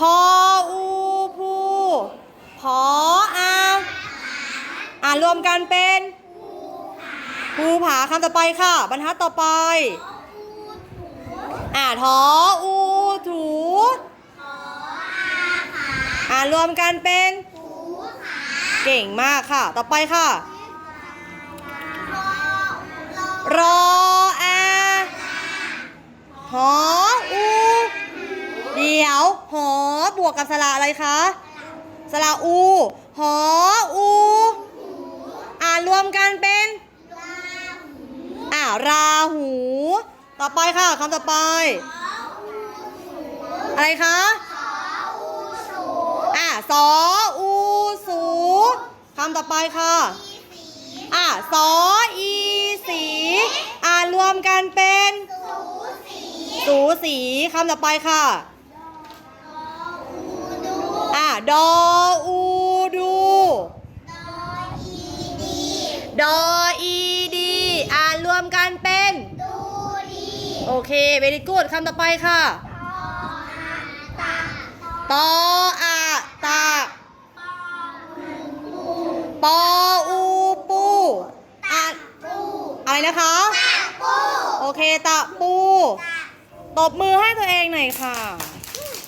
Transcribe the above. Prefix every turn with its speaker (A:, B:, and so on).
A: พออูพูพออาอ่ารวมกันเป็นภูผาคำต่อไปค่ะ บรรทัดต่อไป อ่าทออูถูอ่ารวมกันเป็นเก่งมากค่ะ ต่อไปค่ะ รออาหออู เดี๋ยวหอ บวกกับสระอะไรคะสระอู หออู อ่านรวมกันเป็นอ่าราหู ต่อไปค่ะคำต่อไป อะไรคะอ่าสออูสูคำต่อไปค่ะอ่าสออีสี อ่านรวมกันเป็น สูสีคำต่อไปค่ะอ่า ดออูดูดออีดีอ่านรวมกันเป็นโอเคเวดีกูดคำต่อไปค่ะตออาตาปออูปูอ่านอะไรนะคะโอเคตะปู ตบมือให้ตัวเองหน่อยค่ะ